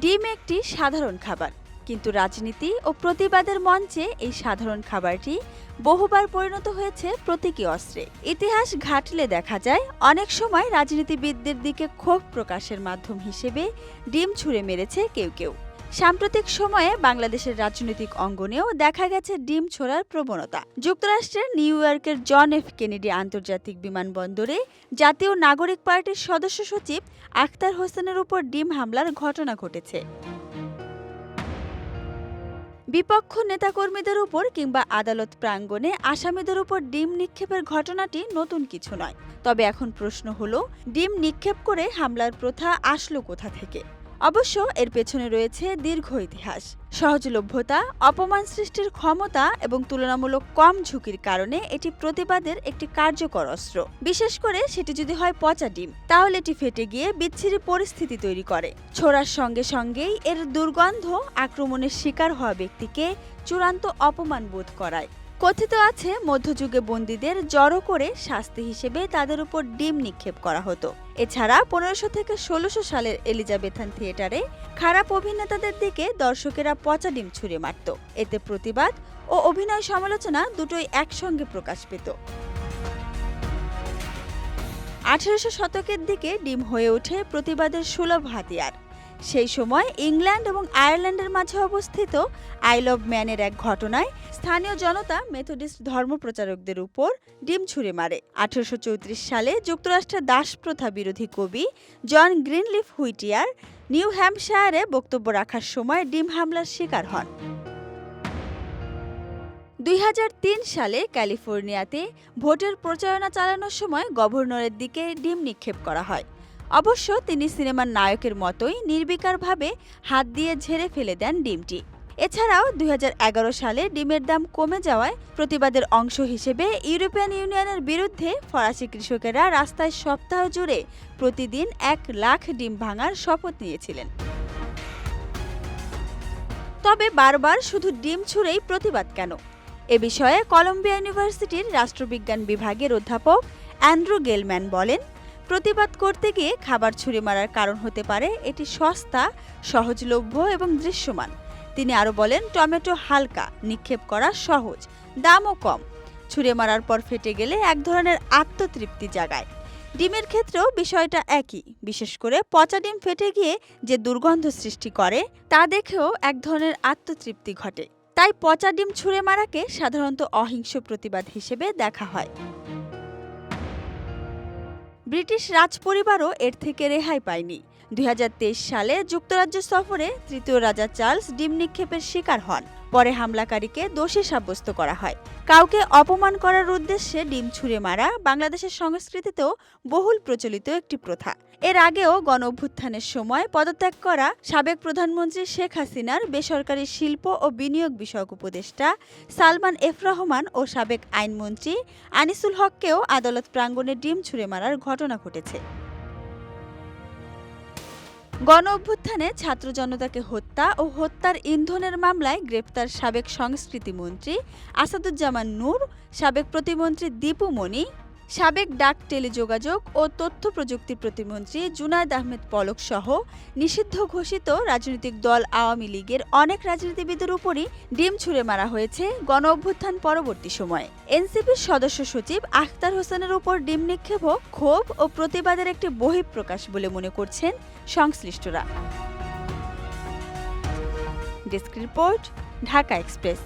ডিম একটি সাধারণ খাবার, কিন্তু রাজনীতি ও প্রতিবাদের মঞ্চে এই সাধারণ খাবারটি বহুবার পরিণত হয়েছে প্রতীকী অস্ত্রে। ইতিহাস ঘাটলে দেখা যায়, অনেক সময় রাজনীতিবিদদের দিকে ক্ষোভ প্রকাশের মাধ্যম হিসেবে ডিম ছুঁড়ে মেরেছে কেউ কেউ। সাম্প্রতিক সময়ে বাংলাদেশের রাজনৈতিক অঙ্গনেও দেখা গেছে ডিম ছোড়ার প্রবণতা। যুক্তরাষ্ট্রের নিউ ইয়র্কের জন এফ কেনেডি আন্তর্জাতিক বিমানবন্দরে জাতীয় নাগরিক পার্টির সদস্য সচিব আখতার হোসেনের উপর ডিম হামলার ঘটনা ঘটেছে। বিপক্ষ নেতাকর্মীদের উপর কিংবা আদালত প্রাঙ্গণে আসামিদের উপর ডিম নিক্ষেপের ঘটনাটি নতুন কিছু নয়। তবে এখন প্রশ্ন হলো, ডিম নিক্ষেপ করে হামলার প্রথা আসলো কোথা থেকে? অবশ্য এর পেছনে রয়েছে দীর্ঘ ইতিহাস। সহজলভ্যতা, অপমান সৃষ্টির ক্ষমতা এবং তুলনামূলক কম ঝুঁকির কারণে এটি প্রতিবাদের একটি কার্যকর অস্ত্র। বিশেষ করে সেটি যদি হয় পচা ডিম, তাহলে এটি ফেটে গিয়ে বিচ্ছিরি পরিস্থিতি তৈরি করে। ছোড়ার সঙ্গে সঙ্গেই এর দুর্গন্ধ আক্রমণের শিকার হওয়া ব্যক্তিকে চূড়ান্ত অপমান বোধ করায়। কথিত আছে, মধ্যযুগে বন্দীদের জড়ো করে শাস্তি হিসেবে তাদের উপর ডিম নিক্ষেপ করা হতো। এছাড়া পনেরোশো থেকে ষোলোশো সালের এলিজাবেথান থিয়েটারে খারাপ অভিনেতাদের দিকে দর্শকেরা পচা ডিম ছুঁড়ে মারত। এতে প্রতিবাদ ও অভিনয় সমালোচনা দুটোই একসঙ্গে প্রকাশ পেত। আঠেরোশো শতকের দিকে ডিম হয়ে ওঠে প্রতিবাদের সুলভ হাতিয়ার। সেই সময় ইংল্যান্ড এবং আয়ারল্যান্ডের মাঝে অবস্থিত আইল অব ম্যানের এক ঘটনায় স্থানীয় জনতা মেথডিস্ট ধর্মপ্রচারকদের উপর ডিম ছুঁড়ে মারে। আঠারোশো চৌত্রিশ সালে যুক্তরাষ্ট্রের দাস প্রথা বিরোধী কবি জন গ্রিনলিফ হুইটিয়ার নিউ হ্যাম্পশায়ারে বক্তব্য রাখার সময় ডিম হামলার শিকার হন। দুই হাজার তিন সালে ক্যালিফোর্নিয়াতে ভোটের প্রচারণা চালানোর সময় গভর্নরের দিকে ডিম নিক্ষেপ করা হয়। অবশ্য তিনি সিনেমার নায়কের মতোই নির্বিকারভাবে হাত দিয়ে ঝেড়ে ফেলে দেন ডিমটি। এছাড়াও দুই হাজার এগারো সালে ডিমের দাম কমে যাওয়ায় প্রতিবাদের অংশ হিসেবে ইউরোপিয়ান ইউনিয়নের বিরুদ্ধে ফরাসি কৃষকেরা রাস্তায় সপ্তাহ জুড়ে প্রতিদিন এক লাখ ডিম ভাঙার শপথ নিয়েছিলেন। তবে বারবার শুধু ডিম ছুঁড়েই প্রতিবাদ কেন? এ বিষয়ে কলম্বিয়া ইউনিভার্সিটির রাষ্ট্রবিজ্ঞান বিভাগের অধ্যাপক অ্যান্ড্রু গেলম্যান বলেন প্রতিবাদ করতে গিয়ে খাবার ছুঁড়ে মারার কারণ হতে পারে এটি সস্তা, সহজলভ্য এবং দৃশ্যমান। তিনি আরও বলেন, টমেটো হালকা, নিক্ষেপ করা সহজ, দামও কম। ছুঁড়ে মারার পর ফেটে গেলে এক ধরনের আত্মতৃপ্তি জাগায়। ডিমের ক্ষেত্রেও বিষয়টা একই, বিশেষ করে পচা ডিম ফেটে গিয়ে যে দুর্গন্ধ সৃষ্টি করে, তা দেখেও এক ধরনের আত্মতৃপ্তি ঘটে। তাই পচা ডিম ছুঁড়ে মারাকে সাধারণত অহিংস প্রতিবাদ হিসেবে দেখা হয়। ব্রিটিশ রাজপরিবারও এর থেকে রেহাই পায়নি। দুই হাজার তেইশ সালে যুক্তরাজ্য সফরে তৃতীয় রাজা চার্লস ডিম নিক্ষেপের শিকার হন। পরে হামলাকারীকে দোষী সাব্যস্ত করা হয়। কাউকে অপমান করার উদ্দেশ্যে ডিম ছুঁড়ে মারা বাংলাদেশের সংস্কৃতিতেও বহুল প্রচলিত একটি প্রথা। এর আগেও গণ অভ্যুত্থানের সময় পদত্যাগ করা সাবেক প্রধানমন্ত্রী শেখ হাসিনার বেসরকারি শিল্প ও বিনিয়োগ বিষয়ক উপদেষ্টা সালমান এফ রহমান ও সাবেক আইনমন্ত্রী আনিসুল হককেও আদালত প্রাঙ্গণে ডিম ছুঁড়ে মারার ঘটনা ঘটেছে। গণ অভ্যুত্থানে ছাত্র জনতাকে হত্যা ও হত্যার ইন্ধনের মামলায় গ্রেপ্তার সাবেক সংস্কৃতি মন্ত্রী আসাদুজ্জামান নূর, সাবেক প্রতিমন্ত্রী দীপু মনি সাবেক ডাক টেলিযোগাযোগ ও তথ্য প্রযুক্তি প্রতিমন্ত্রী জুনায়দ আহমেদ পলক সহ নিষিদ্ধ ঘোষিত রাজনৈতিক দল আওয়ামী লীগের অনেক রাজনীতিবিদের উপরই ডিম ছুঁড়ে মারা হয়েছে গণ অভ্যুত্থান পরবর্তী সময়ে। এনসিপির সদস্য সচিব আখতার হোসেনের উপর ডিম নিক্ষেপও ক্ষোভ ও প্রতিবাদের একটি বহিঃপ্রকাশ বলে মনে করছেন সংশ্লিষ্টরা। Desk report, Dhaka Express.